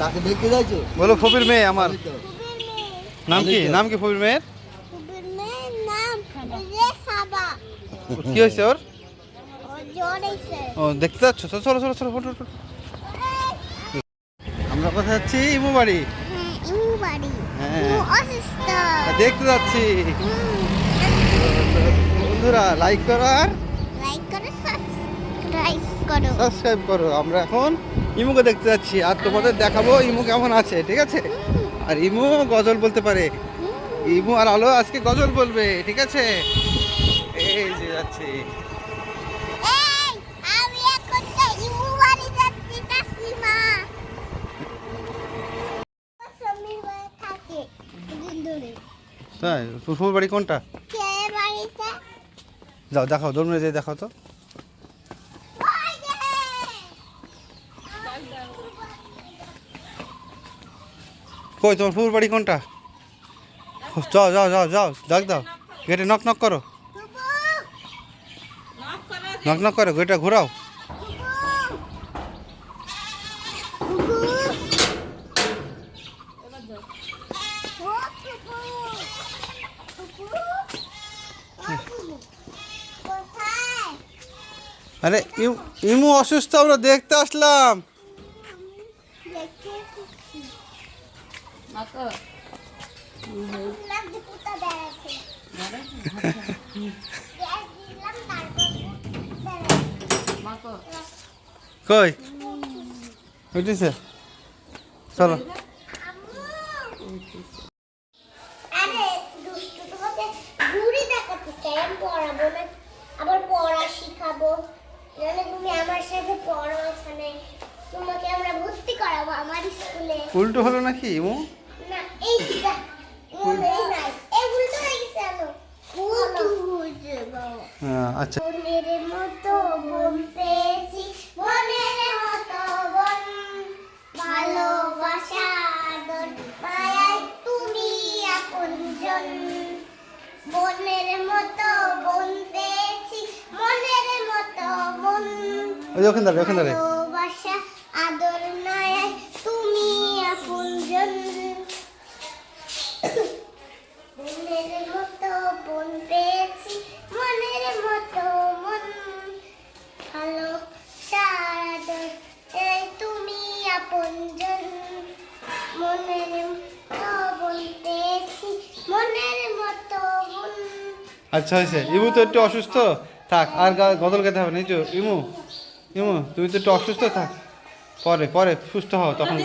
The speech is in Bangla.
তাকে দেখতে যাইছো? বলো ফবির মেয়ে আমার। নাম কি? নাম কি ফবির মেয়ের? কি হয়েছে ওর? ও দেখতে যাচ্ছ? চলো চলো চলো চলো ফটো ফটো। আমরা কোথায় যাচ্ছি? ইমু বাড়ি। হ্যাঁ হ্যাঁ। দেখতে যাচ্ছি। বন্ধুরা লাইক করো আর লাইক করো সাবস্ক্রাইব করো। সাবস্ক্রাইব করো। আমরা এখন ইমুকে দেখতে যাচ্ছি আর তোমাদের দেখাবো ইমু কেমন আছে ঠিক আছে? আর ইমু গজল বলতে পারে। ইমু আর আলো আজকে গজল বলবে ঠিক আছে? এই যে যাচ্ছে। তাই ফুফুর বাড়ি কোনটা? যাও দেখাও দৌড়ে যে দেখাও তো ওই যে কই, তোমার ফুফুর বাড়ি কোনটা? যাও যাও যাও যাও ডাক দাও। গেটে নক নক করো। নক নক করো, গেটটা ঘোরাও। আরে ইমু অসুস্থ, আমরা দেখতে আসলাম। কই? উঠেছে। চলো। আবার পড়া শিখাবো তুমি আমার সাথে পড়ো এখানে তোমাকে আমরা ভর্তি করাবো আমার স্কুলে উল্টো হলো নাকি ইমু? আচ্ছা মনের মতো বোন পেয়েছি মনের মতো বোন ভালোবাসা আদর মায়ায় তুমি আপনজন মতো বোন পেয়েছি মনের মতো বোন ওই ওখানে দাঁড়ায় ওখানে দাঁড়ায় আচ্ছা হয়েছে। ইমু তো একটু অসুস্থ। থাক আর গদল খেতে গাইতে হবে না। ইমু ইমু তুমি তো একটু অসুস্থ থাক। পরে পরে সুস্থ হও তখন।